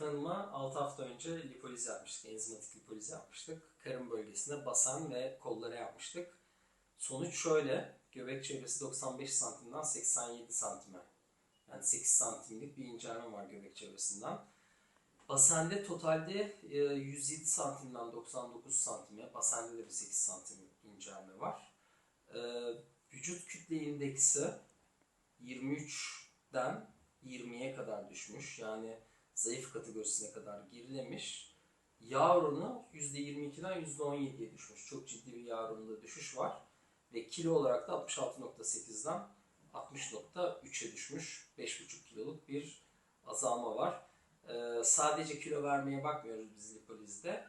Hanım'a 6 hafta önce lipoliz yapmıştık. Enzimatik lipoliz yapmıştık. Karın bölgesine basan ve kollara yapmıştık. Sonuç şöyle. Göbek çevresi 95 santimden 87 santime. Yani 8 santimlik bir incelme var göbek çevresinden. Basende totalde e, 107 santimden 99 santime. Basende de bir 8 santim incelme var. E, Vücut kütle indeksi 23'den 20'ye kadar düşmüş. Yani zayıf kategorisine kadar gerilemiş. Yağ oranı %22'den %17'ye düşmüş. Çok ciddi bir yağ oranında düşüş var. Ve kilo olarak da 66.8'den 60.3'e düşmüş. 5,5 kiloluk bir azalma var. Ee, sadece kilo vermeye bakmıyoruz biz lipolizde.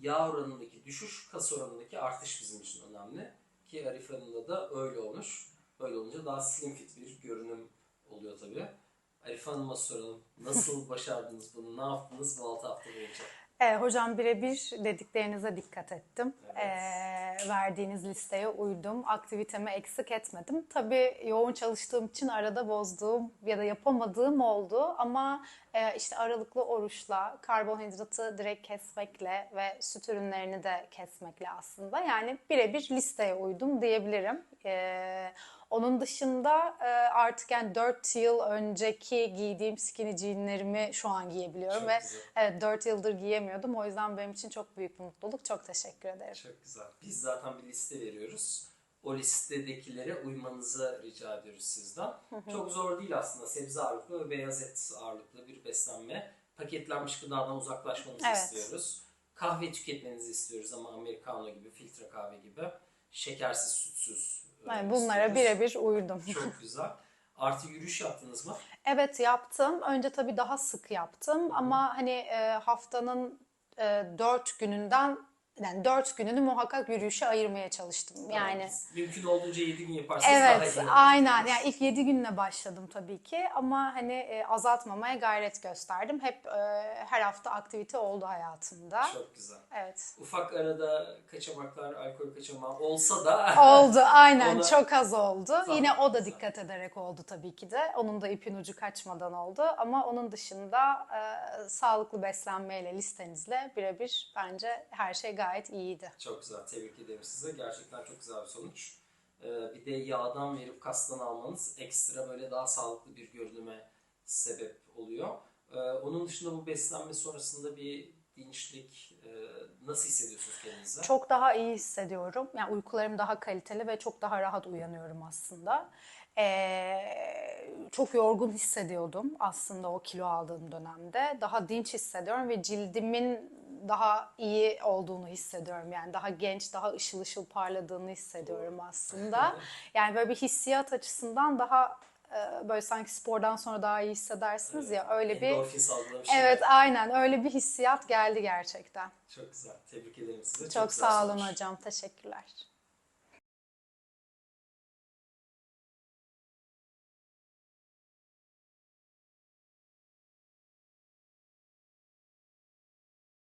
Yağ oranındaki düşüş, kas oranındaki artış bizim için önemli. Ki Arif Hanım'da da öyle olmuş. Böyle olunca daha slim fit bir görünüm oluyor tabii. Arif Hanım'a soralım. Nasıl başardınız bunu? Ne yaptınız bu 6 hafta boyunca? E, hocam birebir dediklerinize dikkat ettim. Evet. E, verdiğiniz listeye uydum. Aktivitemi eksik etmedim. Tabii yoğun çalıştığım için arada bozduğum ya da yapamadığım oldu. Ama e, işte aralıklı oruçla, karbonhidratı direkt kesmekle ve süt ürünlerini de kesmekle aslında. Yani birebir listeye uydum diyebilirim. E, onun dışında e, artık yani 4 yıl önceki giydiğim skinny jeanlerimi şu an giyebiliyorum Çok ve güzel. Evet 4 yıldır giyemiyordum. O yüzden benim için çok büyük bir mutluluk. Çok teşekkür ederim. Çok güzel. Biz zaten bir liste veriyoruz. O listedekilere uymanızı rica ediyoruz sizden. Çok zor değil aslında. Sebze ağırlıklı ve beyaz et ağırlıklı bir beslenme. Paketlenmiş gıdadan uzaklaşmanızı Evet. istiyoruz. Kahve tüketmenizi istiyoruz ama americano gibi, filtre kahve gibi. Şekersiz, sütsüz. Yani bunlara birebir uydum. Çok güzel. Artı yürüyüş yaptınız mı? Evet yaptım. Önce tabii daha sık yaptım ama hani e, haftanın e, 4 gününden yani 4 gününü muhakkak yürüyüşe ayırmaya çalıştım. Yani Mümkün olduğunca 7 gün yaparsanız daha Evet, iyi olur. aynen. Yani ilk 7 günle başladım tabii ki ama hani e, azaltmamaya gayret gösterdim. Hep e, her hafta aktivite oldu hayatımda. Çok güzel. Evet. Ufak arada kaçamaklar, alkol kaçamağı olsa da Oldu aynen Ona- çok az oldu. Tamam, Yine o da güzel. dikkat ederek oldu tabii ki de. Onun da ipin ucu kaçmadan oldu. Ama onun dışında e, sağlıklı beslenmeyle listenizle birebir bence her şey gayet iyiydi. Çok güzel. Tebrik ederim size. Gerçekten çok güzel bir sonuç. Ee, bir de yağdan verip kastan almanız ekstra böyle daha sağlıklı bir görünüme sebep oluyor. Ee, onun dışında bu beslenme sonrasında bir dinçlik e, nasıl hissediyorsunuz kendinizi? Çok daha iyi hissediyorum. Yani uykularım daha kaliteli ve çok daha rahat uyanıyorum aslında. Ee, çok yorgun hissediyordum aslında o kilo aldığım dönemde. Daha dinç hissediyorum ve cildimin daha iyi olduğunu hissediyorum. Yani daha genç, daha ışıl ışıl parladığını hissediyorum aslında. Yani böyle bir hissiyat açısından daha e, böyle sanki spordan sonra daha iyi hissedersiniz ya öyle bir. Evet aynen öyle bir hissiyat geldi gerçekten. Çok güzel. Tebrik ederim size. Çok güzel sağ olun hocam. Teşekkürler.